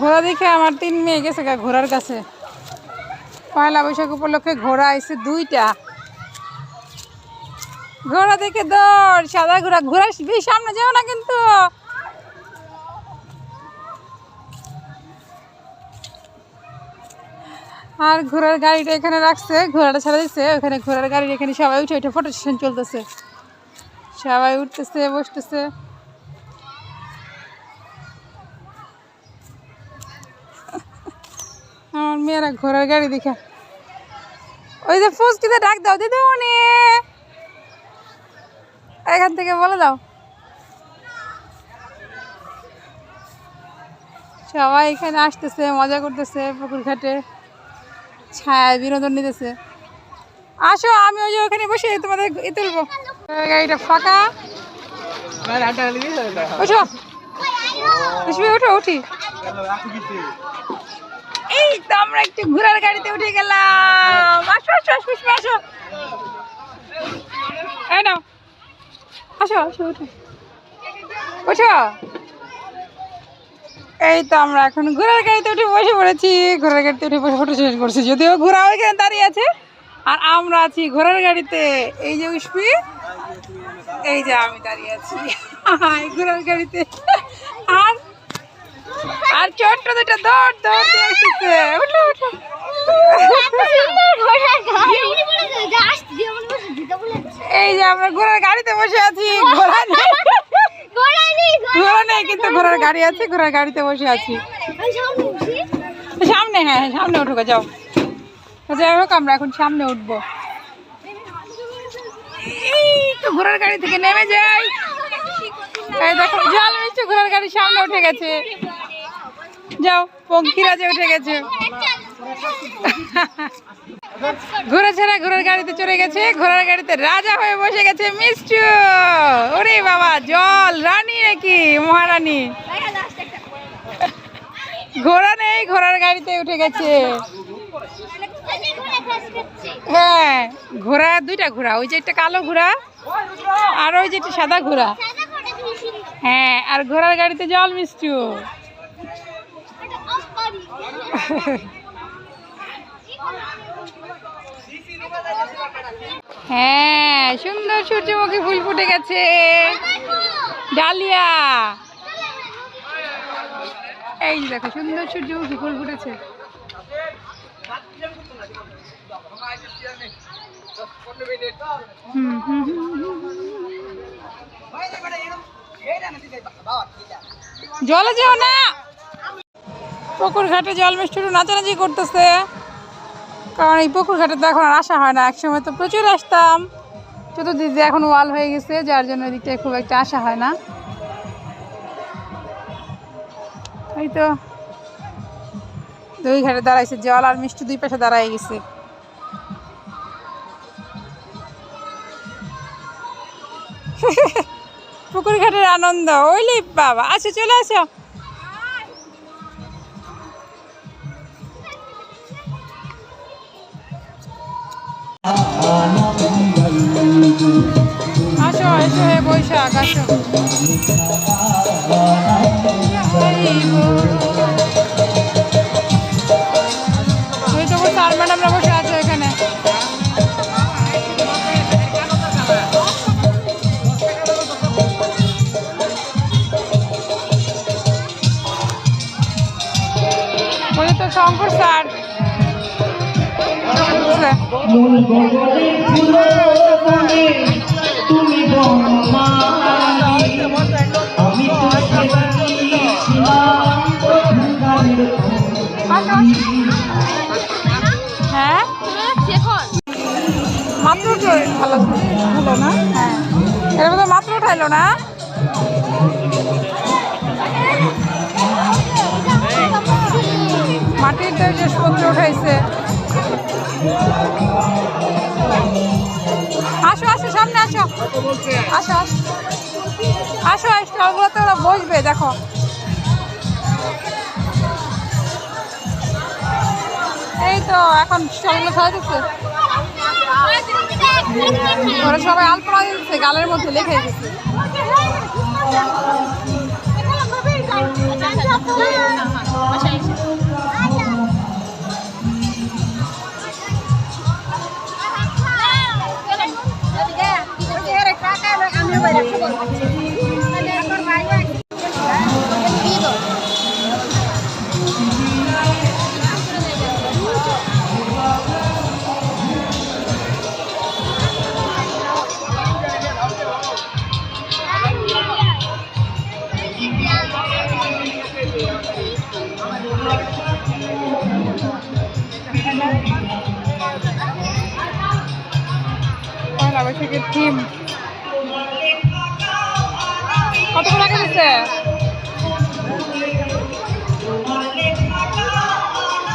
ঘোড়া দেখে আমার তিন মেয়ে গেছে ঘোড়ার কাছে। পয়লা বৈশাখ উপলক্ষে ঘোড়া আইছে দুইটা। ঘোড়া দেখে দৌড়, সাদা ঘোড়া। ঘোড়া সামনে যাও না কিন্তু। আর ঘোড়ার গাড়িটা এখানে রাখছে, ঘোড়াটা ছাড়া দিচ্ছে ওখানে ঘোড়ার গাড়ির এখানে সবাই উঠে উঠে ফটো সেশন চলতেছে। সবাই উঠতেছে, বসতেছে। আমার মেয়েরা ঘোড়ার গাড়ি দেখে। ওই যে ফুসকিতে ডাক দাও, দিদিমণি! এখান থেকে বলে দাও। সবাই এখানে আসতেছে, মজা করতেছে পুকুর ঘাটে। ছায়া বিনোদন নিতেছে। আসো, আমি ওই যে ওখানে বসে তোমাদের এ তুলবো। গাড়িটা ফাঁকা। উঠি। এই তো আমরা একটু ঘোড়ার গাড়িতে উঠে গেলাম। আসো আসো আসো আসো এই তো আমরা এখন গাড়িতে উঠে বসে পড়েছি। ঘোড়ার গাড়িতে উঠে বসে ফটো সেশন করছি। যদিও ঘোরা ওইখানে দাঁড়িয়ে আছে। আর আমরা আছি ঘোড়ার গাড়িতে। এই যে উষ্পি এই যে আমি দাঁড়িয়ে আছি। ঘোড়ার গাড়িতে। আর আর ছোট্ট দুটো দৌড় দৌড় দিয়ে উঠো উঠো। এই যে আমরা ঘোড়ার গাড়িতে বসে আছি। ঘোড়া নেই। ঘোড়া নেই কিন্তু ঘোড়ার গাড়ি আছে ঘোড়ার গাড়িতে বসে আছি। সামনে হ্যাঁ সামনে উঠো গো, যাও। যাই হোক, আমরা এখন সামনে উঠবো। তো ঘোড়ার গাড়ি থেকে নেমে যাই। দেখো, জল মিষ্টি ঘোড়ার গাড়ির সামনে উঠে গেছে। যাও পঙ্খিরা যে উঠে গেছে। ঘোড়া ছেড়া ঘোড়ার গাড়িতে চড়ে গেছে, ঘোড়ার গাড়িতে রাজা হয়ে বসে গেছে, মিষ্টি। ওরে বাবা, জল, রানী নাকি, মহারানী? ঘোড়া নেই, ঘোড়ার গাড়িতে উঠে গেছে। হ্যাঁ ঘোড়া, দুইটা ঘোড়া, ওই যে একটা কালো ঘোড়া আর ওই যে একটা সাদা ঘোড়া। হ্যাঁ আর ঘোড়ার গাড়িতে জল মিষ্টি হ্যাঁ সুন্দর সূর্যমুখী ফুল ফুটে গেছে। ডালিয়া। এই দেখো, সুন্দর সূর্যমুখী ফুল ফুটেছে। জলে যেও না। পুকুর ঘাটে জল নাচানাচি করতেছে। কারণ এই পুকুর ঘাটে তো এখন আর আসা হয় না। একসময় তো প্রচুর আসতাম। চতুর্দিক দিয়ে এখন ওয়াল হয়ে গেছে, যার জন্য এদিকটায় খুব একটা আসা হয় না। এই তো দুই ঘাটে দাঁড়াইছে জল আর মিষ্টি দুই পাশে দাঁড়াই গেছে। পুকুর ঘাটের আনন্দ, ওইলি বাবা। আচ্ছা চলে আসো। আসো এসো হে বৈশাখ, আসো। ওই তো স্যার ম্যাডামরা বসে আছে এখানে। বানিয়েছিলাম গানের হ্যাঁ? মাত্র হলো না? হ্যাঁ এর মধ্যে মাত্র উঠাইলো না? জিনিসপত্র উঠাইছে। আসো আসো, সামনে আসো। আসো আসো। আসো স্টলগুলোতে ওরা বসবে, দেখো। এই তো, এখন স্টলগুলো সাজাচ্ছে ওরা সবাই আলপনা দিচ্ছে, গালের মধ্যে লিখে দিচ্ছে। পয়লা বৈশাখের থিম কত টাকা দিচ্ছে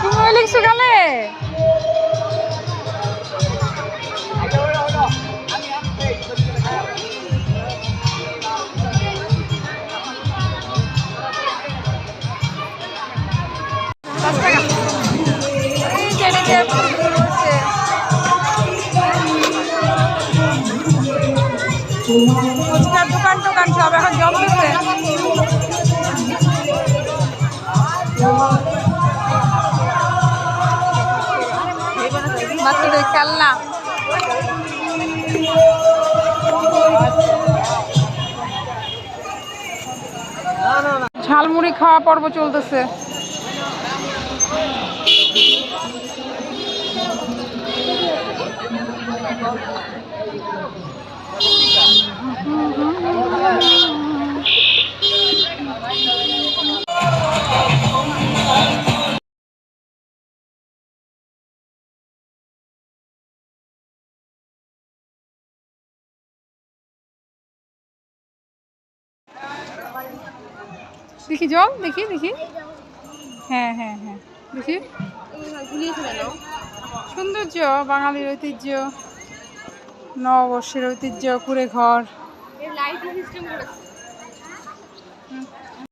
তুমি লিখছো গালে দোকান টোকান সব এখন জমতেছে খেলনা। ঝালমুড়ি খাওয়া পর্ব চলতেছে। দেখি জল দেখি দেখি। হ্যাঁ হ্যাঁ হ্যাঁ দেখি। সৌন্দর্য বাঙালির ঐতিহ্য। নববর্ষের ঐতিহ্য কুড়ে ঘর।